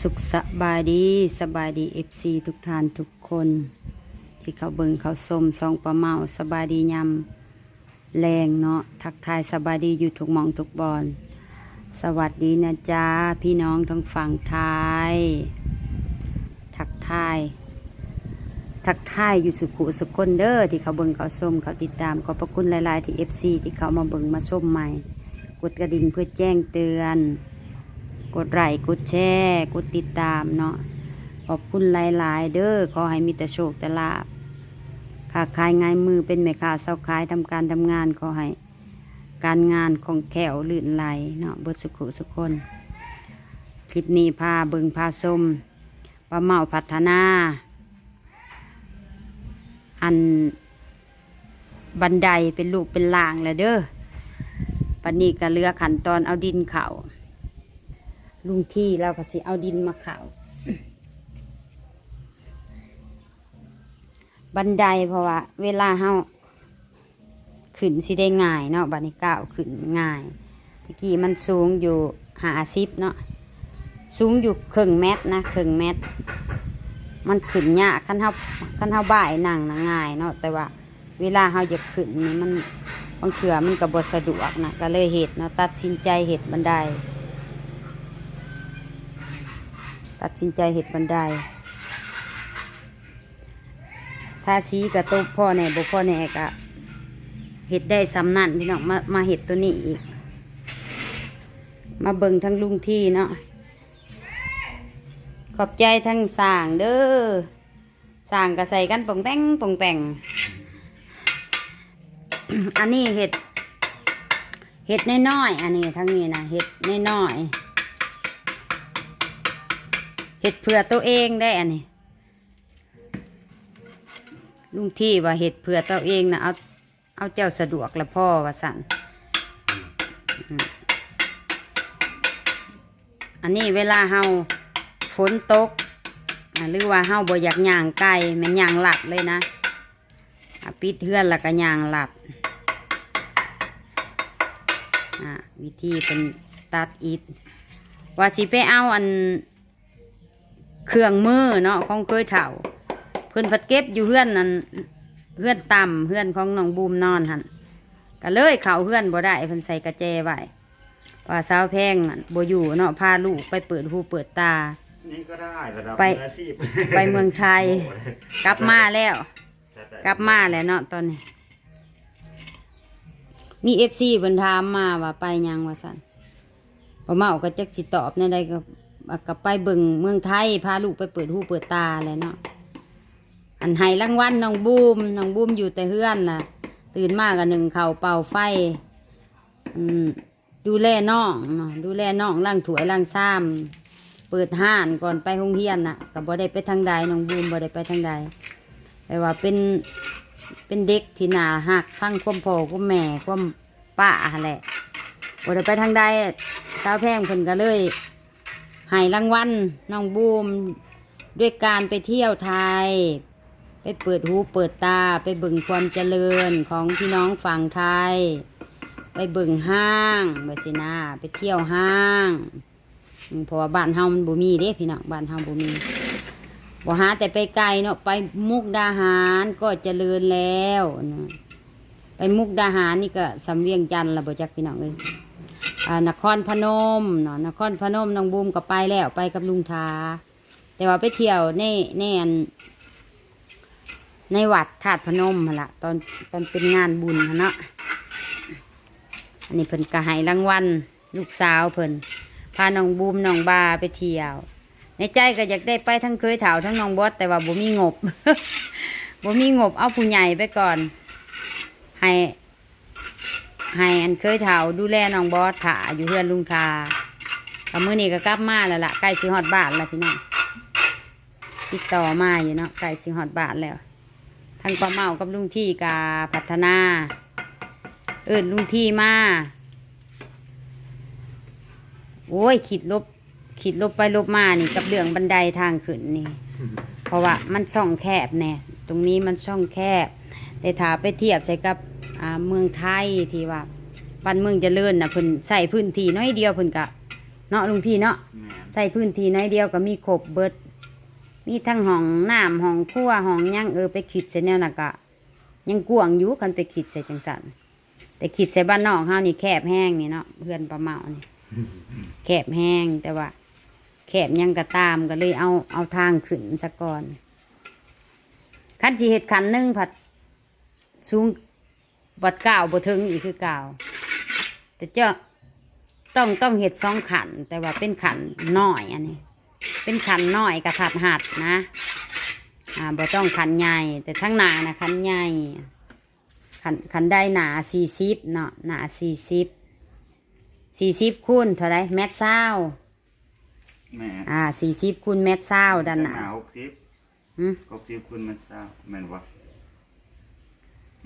สุขสบายดีสบายดีเอฟซีทุกท่านทุกคน ที่เขาเบิงเขาสมซองประเมาสบายดียำแรงเนาะทักทายสบายดีอยู่ทุกมองทุกบอนสวัสดีนะจ๊ะพี่น้องทั้งฝั่งไทย ทักทาย ทักทายอยู่สุขุสุขคนเด้อที่เขาเบิงเขาส้มเขาติดตามขอบพระคุณหลาย ๆ ที่เอฟซีที่เขามาเบิงมาส้มใหม่ กดกระดิ่งเพื่อแจ้งเตือน กดไลค์กดแชร์กดติดตามเนาะขอบคุณหลาย ๆ เด้อขอให้มีแต่โชคแต่ลาบค้าขายง่ายมือเป็นแม่ค้าเศร้าขายทำการทำงานขอให้การงานของแขวลื่นไหลเนาะเบิดสุขุสุขคน คลิปนี้พาเบิงพาชมปลาเมาพัฒนา อันบันไดเป็นลูกเป็นล่างแล้วเด้อปันนี้ก็เรือขันตอนเอาดินเข่า ลุงที่เราก็สิเอาดินมาเขาว บันไดเพราะว่า เวลาเฮาขึ้นสิได้ง่ายเนาะบันนี้ก้าวขึ้นง่ายตะกี้มันสูงอยู่หาสิบเนาะสูงอยู่ครึ่งเมตรนะครึ่งเมตร มันขึ้นยากขั้นเฮาขั้นเฮาบ่ายนั่งนะง่ายเนาะแต่ว่าเวลาเฮาจะขึ้นนี่มันบางเถื่อมันก็บ่สะดวกนะก็เลยเหตุเนาะตัดสินใจเหตุบันได ตัดสินใจเห็ดบันไดถ้าสีกระตุกพ่อแน่บ่พ่อแน่กะเห็ดได้สำนั่นพี่น้องมามาเห็ดตัวนี้อีก มาเบิ่งทั้งลุงที่เนาะขอบใจทั้งสร้างเด้อสร้างก็ใส่กันป่องแป้งป่องแป้งอันนี้เห็ดเห็ดน้อยๆอันนี้ทั้งนี้นะเห็ดน้อยๆ เห็ดเพื่อตัวเองได้อันนี้ลุงที่ว่าเห็ดเพื่อตัวเองนะเอาเอาเจ้าสะดวกละพ่อว่าสั่นอันนี้เวลาเฮาฝนตกหรือว่าเฮาบ่อยากย่างไก่มันย่างหลัดเลยนะปิดเทือนแล้วก็ย่างหลัดวิธีเป็นตัดอิฐว่าสิไปเอาอัน เครื่องมือเนาะของเคยเถ่า เพื่อนพัดเก็บอยู่เพื่อนนั่นเพื่อนต่ำเพื่อนของน้องบูมนอนหันก็เลยเขาเพื่อนบ่ได้เพิ่นใส่กระแจไว้ว่าสาวแพงนั่นบ่อยู่เนาะพาลูกไปเปิดหูเปิดตา นี่ก็ได้ระดับไป มืออาชีพไปเมืองไทยกลับมาแล้ว กลับมาแล้วเนาะตอนนี้ มีเอฟซีเพิ่นถามมาว่าไปยังว่าซั่นบ่เมาก็จักสิตอบในใดก็ ก็ไปเบิ่งเมืองไทยพาลูกไปเปิดหูเปิดตาแหล้วเนาะอันให้รางวัลน้องบูมน้องบูมอยู่แต่เฮือนล่ะ ตื่นมาก็หนึ่งเข่าเป่าไฟดูแลน้องดูแลน้องล้างถวยล้างซ้ำเปิดห้านก่อนไปโรงเรียนน่ะก็บ่ได้ไปทางใดน้องบูมบ่ได้ไปทางใดแต่ว่าเป็นเป็นเด็กที่หนาหักฟังความพ่อความแม่ความป้าแหละบ่ได้ไปทางใดสาวแพงเพิ่นก็เลย ให้รางวัลน้องบูม ด้วยการไปเที่ยวไทย ไปเปิดหูเปิดตาไปบิ่งความเจริญของพี่น้องฝั่งไทย ไปบิ่งห้างเบสินาไปเที่ยวห้างเพราะว่าบ้านเฮามันบ่มีเด้พี่น้องบ้านเฮาบ่มีบ่หาแต่ไปไกลเนาะไปมุกดาหารก็เจริญแล้วนะไปมุกดาหารนี่ก็สำเวียงจันทร์ละบ่จักพี่น้องเอ้ย นครพนมเนาะนครพนมน้องบูมก็ไปแล้วไปกับลุงทา แต่ว่าไปเที่ยวในในอันในวัดธาตุพนมหั่นละตอนตอนเป็นงานบุญนเนาะอันนี้เพิ่นก็ให้รางวัลลูกสาวเพิ่นพาน้องบูมน้องบาไปเที่ยว ในใจก็อยากได้ไปทั้งเคยเถาทั้งน้องบอสแต่ว่าบ่มีงบบ่มีงบเอาผู้ใหญ่ไปก่อนให้ ให้อันเคยเถาดูแลน้องบอสถาอยู่เพื่อนลุงทากับมื้อนี้ก็กลับมาแล้วล่ะใกล้สิฮอดบ้านแล้วพี่น้องติดต่อมาอยู่เนาะใกล้สิฮอดบ้านแล้วทั้งป้าเมากับลุงที่กาพัฒนา เอิ้นลุงที่มาโอ้ยขีดลบขีดลบไปลบมานี่กับเรื่องบันไดทางขึ้นนี่ เพราะว่ามันช่องแคบแน่ตรงนี้มันช่องแคบ แต่ถ้าไปเทียบใส่กับ เมืองไทยที่ว่าบ้านเมืองเจริญนะเพิ่นใส่พื้นที่น้อยเดียวเพิ่นกะเนาะลุงที่เนาะแม่นใส่พื้นที่น้อยเดียวก็มีครบเบิด มีทั้งห้องน้ำห้องครัวห้องหย่างเออไปขิดใส่แนวน่ะก็ยังกวางอยู่คันไปขิดใส่จังสันแต่ขิดใส่บ้านนอกเฮานี่แคบแห้งนี่เนาะเพื่อนประเมานี่แคบแห้งแต่ว่า แคบยังกระตามก็เลยเอาเอาทางขึ้นซะก่อนคันจีเห็ดขันหนึ่งผัดสูง บัดเก่าวบ่ถึงอีกคือเก่าวแต่เจ้าต้องต้องเห็ดสองขัน แต่ว่าเป็นขันน้อยอันนี้ เป็นขันน้อยกระถัดหัดนะอ่าบ่ต้องขันใหญ่ แต่ทั้งหนานะขันใหญ่ขันขันได้หนาสี่สิบเนาะหนาสี่สิบสี่สิบคูณเท่าไรแมตรเศร้าแม่อ่าสี่สิบคูณเมตรเศร้าด้านหนาหกสิบอืมหกสิบคุณมันเศร้าแม่นวะ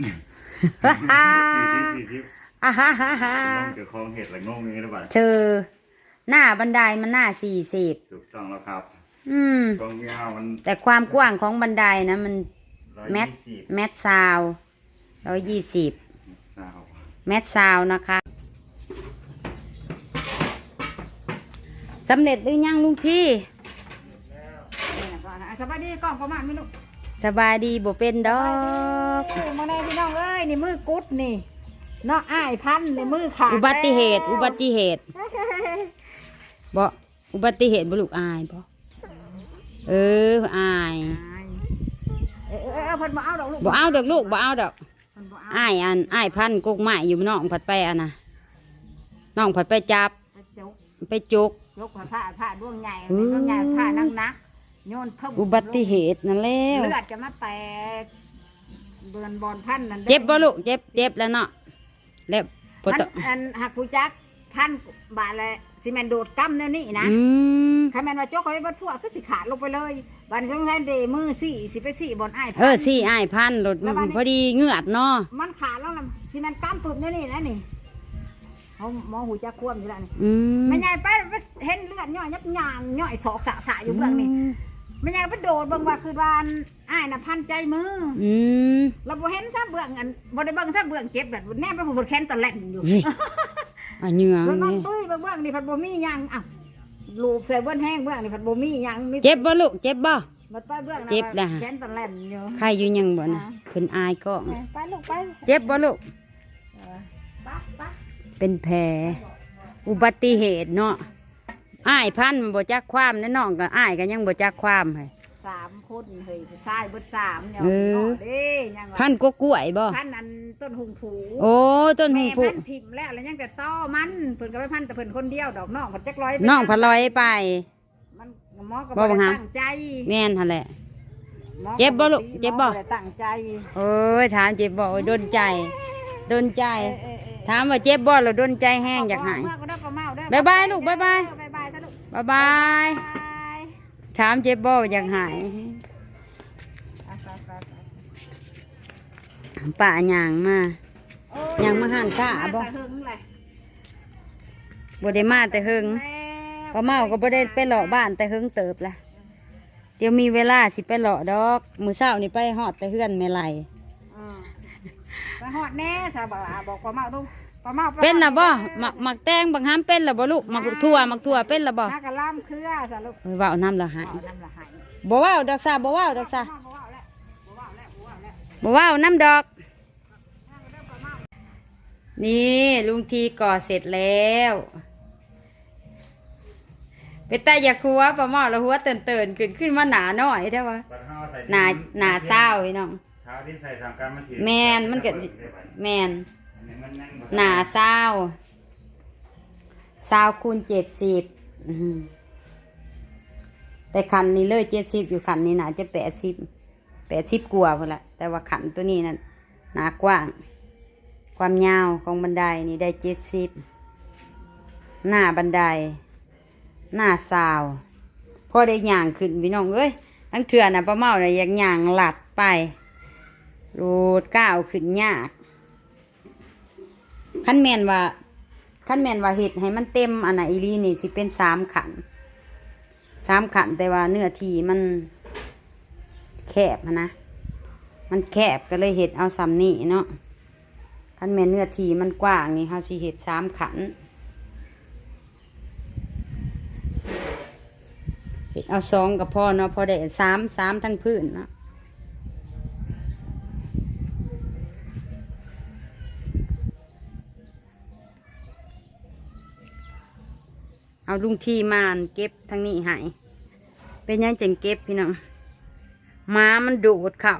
ฮ่า สี่สิบสี่สิบอ่าฮ่าฮ่าฮ่าน้องเกี่ยวของเห็ดอะไรงงอย่างนี้หรือเปล่าเธอหน้าบันไดมันหน้าสี่สิบถูกต้องแล้วครับอืมตรงยาวมันแต่ความกว้างของบันไดนะมันร้อยเมตรยี่สิบเมตรซาวร้อยยี่สิบเศร้าเมตรซาวนะคะสำเร็จหรือยังลุงที่สบายดีกล้องประมาณไม่ลูกสบายดีบ่เป็นดอกเอ้ยมาแน่พี่น้ องเอ้ยนี่มือกุดนี่เนาะอ้ายพันนี่มือขาดอุบัติเหตุแล้วอุบัติเหตุบ่อุบัติเหตุบ่ลูกอายบ่เอออายเออเออเออเพิ่นบ่เอาดอกลูกบ่เอาดอกลูกบ่เอาดอกเพิ่นบ่เอาอ้ายอันอ้ายพันกกไม้อยู่น้องผัดไปอันน่ะน้องผัดไปจับจกไปจุกยกผ้าผ้าดวงใหญ่อืมดวงใหญ่ผ้านักนักโยนเพิ่มอุบัติเหตุนั่นแล้วเลือดจะมาแตก เบือนบอลพันนั่นด้อเจ็บบ่ลูกเจ็บเจ็บแล้วเนาะแล้วบ่พันต้องอันหักผู้จักพันบาทละซีเมนต์โดดกั้มแนวนี้นะอืมใครแมนว่าโจกเขาไปบัดพวกก็สิขาดลงไปเลยบัดนสงสัยเดมือสี่สิไปสี่บนไอ้ายพัน เออสี่อ้ายพันรถแล้วบัดนี้ พอดีเหงือดเนาะมันขาดแล้วล่ะสิมันก้ามตุบนี่นี่นะนี่เขาหมอหูจะคว่ำอยู่แล้วนี่อืมไม่ใหญ่ไปเห็นเลือดย่อยยับยางย่อยศอกสะสะอยู่เบื้องนี่ไม่ ใหญ่ไปโดดเบื้องว่าคือวานอ้ายน่ะพันใจมืออืม เราบ่เห็นซะเบื้องอันบ่ได้เบิ่งซะเบื้องเจ็บแบบแน่ไปผมบ่แค้นตะแหล่นอยู่เฮ้ยอันเหงื่อมันน้องนี่ตุ้ยเบื้องเบื้องนี่พัดบ่มีหยังอ้าวลูบใส่เบื้องแห้งเบื้องนี่พัดบ่มีหยังมีเจ็บบ่ลูกเจ็บบ่ มันไปเบื้องน่ะเจ็บล่ะแค้นตะแหล่นอยู่ ใครอยู่ยังบ่น่ะเพิ่นอายก็ไปลูกไปเจ็บบ่ลูกไปไปเป็นแผลอุบัติเหตุเนาะ อ้ายพันมันบ่จักความแน่น้องก็อ้ายก็ยังบ่จักความให้ สามคนเฮ้ยชายเบิดสามเนี่ยเออ น้อเด้ยังว่าพันก็กล้วยบ่พันอันต้นหุงผูโอ้ต้นหูแม่ผูพันถิ่มแล้วแล้วยังแต่ต้อมันเพิ่นก็ไปพันแต่เพิ่นคนเดียวดอกน้องเพิ่นจักร้อยไปน้องพะลอยไป มันหมอก็บ่บ่บังคัได้บ ตั้งใจแม่นหั่นแหละ หมอเจ็บบ่ลูกหมอเจ็บบ่ได้ตั้งใจโอ้ยถามเจ็บบ่โอ้ยโดนใจโดนใจ เออเออเออถามว่าเจ็บบ่แล้วโดนใจแห้งอยากหายเก็ได้ก็เมาเด้อบ๊ายบายลูกบ๊ายบายเออ บ๊ายบายซะลูกบ๊ายบายบาย ถามเจ็บบ่อยากหายไปไปไปไปป่าหยางมาโอ้ยังมาหั่นข้าบ่แต่หึงเลยบ่ได้มาแต่เฮิงแล้วก็เมาก็บ่ได้ไปหลอกบ้านแต่เฮิงเติบละเดี๋ยวมีเวลาสิไปหลอกดอก มื้อเช้านี่ไปฮอดแต่เฮือนแม่ไหลอืมไปหอดแน่สาบอกอ่าบอกปลาเมาดู ปลาเมาลาเป็นล่ะบ่ออหมักหมักแตงบางหามเป็นล่ะบ่ลูกหมักทั่วหมักทั่วเป็นล่ะบ่หากระล่ำเครือสาลูกเออเว้าน้ำละหายเอาน้ำละหายบ่เว้าดอกซาบ่เว้าดอกซาบ่ว่าแล้วบ่ว่าแล้วบ่ว่าแล้วบ่เว้าน้ำดอก นี่ลุงทีก่อเสร็จแล้วไปตาอยากหัวปลาหม้อแล้วหัวเตื่นๆขึ้นขึ้นมาหนาหน่อยได้ปะบัดเฮาใส่หนาหนาเศร้าพี่น้องเท้าที่ใส่ทำการมันถีแมนมันก็แมนอันนี้มันนั่งบ่ หนาเศร้าเศร้าคูณเจ็ดสิบแต่ขันนี้เลยเจ็ดสิบอยู่ขันนี้หนาจะแปดสิบแปดสิบกว่าพอละแต่ว่าขันตัวนี้นั่นหนากว้าง ความยาวของบันไดนี่ได้เจ็ดสิบหน้าบันได หน้าซาวพอได้ย่างขึ้นพี่น้องเอ้ยทั้งเถื่อน่ะป้าเมาน่ะอยากย่างหลัดไปโรดก้าวขึ้นยาก ขั้นแมนว่าขั้นแมนว่าเห็ดให้มันเต็มอันไหนอีรีนี่สิเป็นสามขันสามขันแต่ว่าเนื้อทีมันแคบนะ มันแคบก็เลยเห็ดเอาซ้ำนี่เนาะขั้นแมนเนื้อทีมันกว้างนี่เขาสิเห็ดสามขันเฮ็ดเอาสองกับพ่อเนาะพอได้สามสามทั้งพื้นเนาะ เอาลุงที่มานเก็บทั้งนี้ให้เป็นหยังจังเก็บพี่น้องม้ามันโดดเขา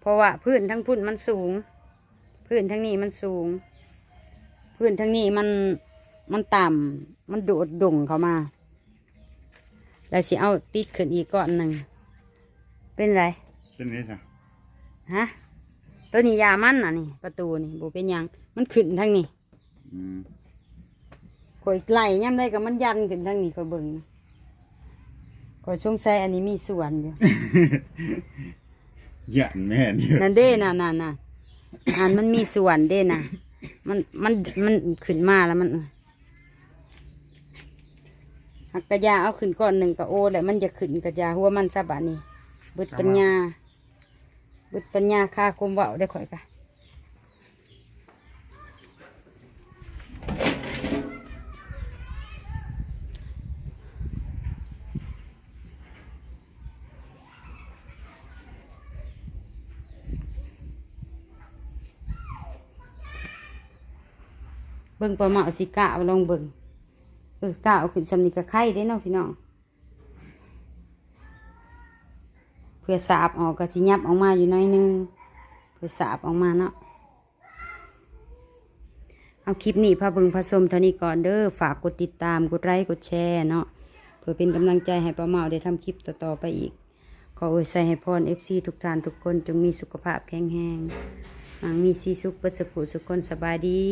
เพราะว่าพื้นทั้งพื้นมันสูง พื้นทั้งนี้มันสูง พื้นทั้งนี้มันมันต่ำมันโดดด่งเข้ามาแล้วสิเอาติดขึ้นอีกก้อนหนึ่งเป็นไรเป็นนี้จ้ะฮะตัวนี้ยามันอะนี่ ประตูนี่โบเป็นหยังมันขึ้นทั้งนี้อืม ข่อยไล่ย่ำได้กับมันยันขึ้นทั้งนี้ข่อยเบิ่งข่อยสงสัยอันนี้มีส่วนอยู่หยันแม่นเยอะนั่นเด้น่ะน่ะน่ะอันมันมีส่วนเด้น่ะ มันมันมันขึ้นมาแล้วมันหักกระยาเอาขึ้นก้อนหนึ่งกะโอแล้วมันจะขึ้นกระยาหัวมันซะบะนี่เบิดปัญญาเบิดปัญญาค่าคมเว่าได้ข่อยกะ เบิ่งปลาเมาสิกะเอาลองเบิ่งเออกะเอาขึ้นสำนีกะไข่ได้เนาะพี่น้องเพื่อสาบออกก็สิยับออกมาอยู่น้อยนึงเพื่อสาบออกมาเนาะเอาคลิปนี้พาเบิงผสมเท่านี้ก่อนเด้อฝากกดติดตามกดไลค์กดแชร์เนาะเพื่อเป็นกำลังใจให้ป้าเมาได้ทำคลิปต่อๆไปอีก ขออวยใส่ให้พรเอฟซีทุกท่านทุกคนจงมีสุขภาพแข็งแรงมังมีสีสุขเปิดสุขสุขคนสบายดี